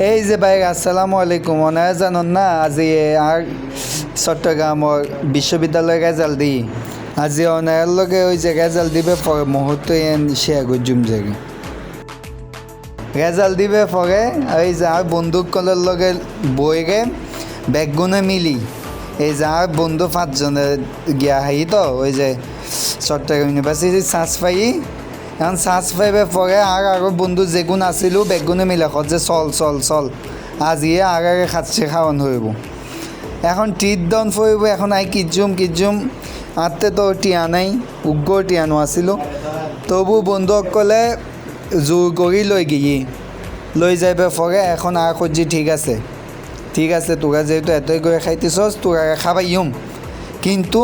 এই যে ভাই, আসসালামু আলাইকুম। ওনারা জানুন না, আজি আর চট্টগ্রামৰ বিশ্ববিদ্যালয় রেজাল্ট দি। আজি ওনার লগে ওই যে রেজাল্ট দিবে পরে মুহূর্ত শেয়ার করছুম জায়গা রেজাল্ট দিবে পরে এই যে আর বন্ধুসকলের লগে বইরে বেগুনে মিলি। এই যে আর বন্ধু পাঁচজনে গিয়া হাই তো ওই যে চট্টগ্রাম ইউনিভার্সিটির চান্স পাই এখন চান্স পাইবে পরে আর আরও বন্ধু যেগুন আছিলো বেগুনে মিলে যে চল চল চল। আজিয়ে আর আগে খাচ্ছে খাওয়ান হইব এখন টিট দন ফুৰিব, এখন আই কিজুম কিজুম আঁতে তো টিয়া নাই, উগ্ৰ টিয়ানো আছিলোঁ। তবু বন্ধুসকলে জোৰ কৰি লৈ গিয়ে। লৈ যাই ফৰে এখন আৰ সজ্জি ঠিক আছে। ঠিক আছে তোরা যেহেতু এতই করে খাইতেছস তোরা খাবাইম কিন্তু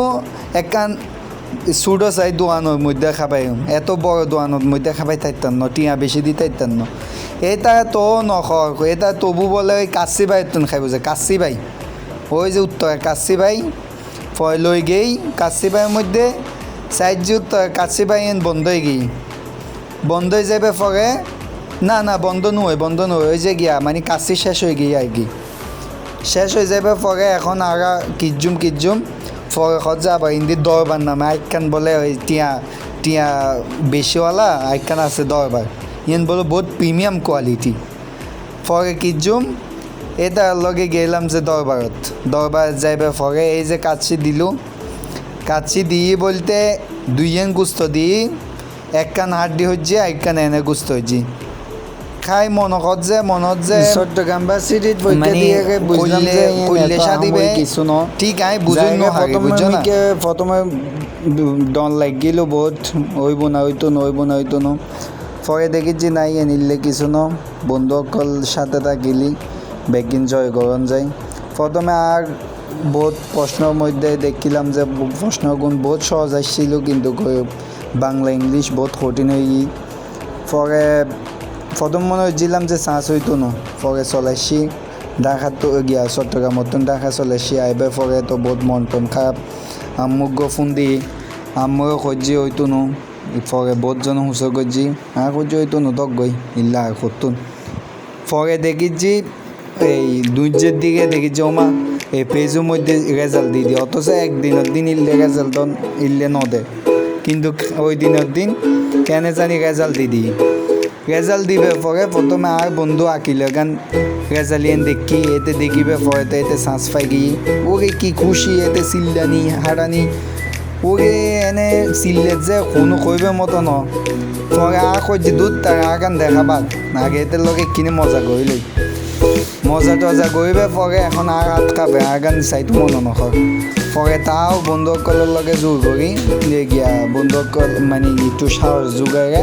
একান সুডো চাই দোয়ানোর মধ্যে খাবাইম এত বড় দোয়ানোর মধ্যে খাবাই থাকতাম ন টিয়া বেশি দি থাকতাম ন এটা তো নখর এটা তবু বলে ওই কাশি বাই তুন খাইব যে কাশি বাই। ওই যে উত্তর কাশি বাই ফয় লই গেই কাশি বাইয়ের মধ্যে সাইড যে উত্তর কাশি এন বন্ধ হয়ে গেই। বন্ধ হয়ে যাবে পরে না না, বন্ধ নয় বন্ধ নয় ওই যে গিয়া মানে কাশি শেষ হয়ে গিয়ে আর কি শেষ হয়ে যাবে পরে এখন আর কিজুম কিজুম পরে খত যাব হিন্দি দরবার নামে। আইকান বলে ওই টিয়া টিয়া বেশিওয়ালা আইকান আছে দরবার। ইয়েন বলে বহুত প্রিমিয়াম কোয়ালিটি পরে কিজুম এটার লগে গেলাম যে দরবারত। দরবার যাইবে পরে এই যে কাছি দিলু। কাছি দিয়ে বলতে দুইয়েন গুস্ত দিই। একখান হাড্ডি হচ্ছে একখান এনে গুস্ত হচ্ছে খাই মনকত যে মনত যে। চট্টগ্রাম বা সিটিত মানে দিয়ে বুঝলাম যে কইলে এত কিছু ন। ঠিক আই বুঝুন জায়গা নহাগে, প্রথমে বুঝছ না? প্রথমে ডন লাগিল বহুত। হইব না হইতো ন হইব না হইতো ন। পরে যে নাই এনিলে কিছু ন। বন্ধু বন্ধুসকল সাথে থাকিলি। বেগিন জয় গরম যায় প্রথমে আর বহুত প্রশ্নের মধ্যে দেখিলাম যে প্রশ্নগুণ বহুত সহজ আসছিল কিন্তু বাংলা ইংলিশ বহুত কঠিন হয়ে গিয়ে পরে প্রথম মনে হচ্ছিলাম যে চান্স হইতো না। পরে চলাইছি ঢাকা তো গিয়া চট্টগ্রাম মতন ঢাকা চলাইছি আইবে পরে তো বহুত মন টন খারাপ। আম্মুক ফোন দি। আম্মুও খোঁজি হইতো না। পরে বহুত জন হুঁচো করছি আর খোঁজি হইতো না তক গই? ইল্লা করতুন পরে দেখিছি এই দুইজের দিকে দেখিছি, ওমা, এই পেজের মধ্যে রেজাল্ট দিয়ে দিয়ে অথচ একদিনের দিন ইল্লে রেজাল্ট ইল্লে নদে কিন্তু ওই দিনের দিন কেন জানি রেজাল্ট দি দিই? রেজাল্ট দিবে পরে প্রথমে আর বন্ধু আঁকিলে গান রেজালিয়ান দেখি, এতে দেখিবে পরে তো এতে শ্বাস গিয়ে ওরে কি খুশি, এতে সিল্লানি হারানি ওরে এনে চিল্লে যে কোনো কইবে মতো ন। আ আর কইছি দুধ তার আগান দেখাবাক আগে এতে লগে কিনে মজা করিলই মজা টজা কৰিবে পৰে এখন আর আটকাবে আগান চাইতো মনে নকর পরে তাও বন্ধুসকলের লগে জোর করি যে বন্ধুসকল মানে একটু সাহস যোগাইরে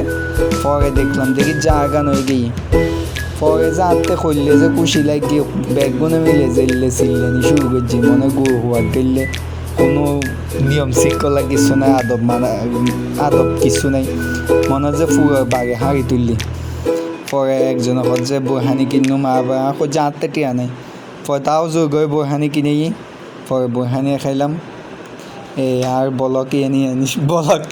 পরে দেখলাম, দেখি যা আগান হয়ে গিয়ে পরে যে আত্মে করলে যে খুশি লাগে ব্যাগগুনে মিলে জেললে চিল্লানি শুরু করছি মনে গু হওয়ার গেলে কোনো নিয়ম শৃঙ্খলা কিছু নাই, আদব মানা, আদব কিছু নাই। মনে যে ফুয়ার বাগে হাঁড়ি তুললি পরে একজন হচ্ছে বইহানি কিনুম আবার হচ্ছে আটটা টিয়া নাই পরে তাও জোর করে বুহানি কিনে। পরে বুহানি খাইলাম। এই আর বলক এনে আনিস, বলক।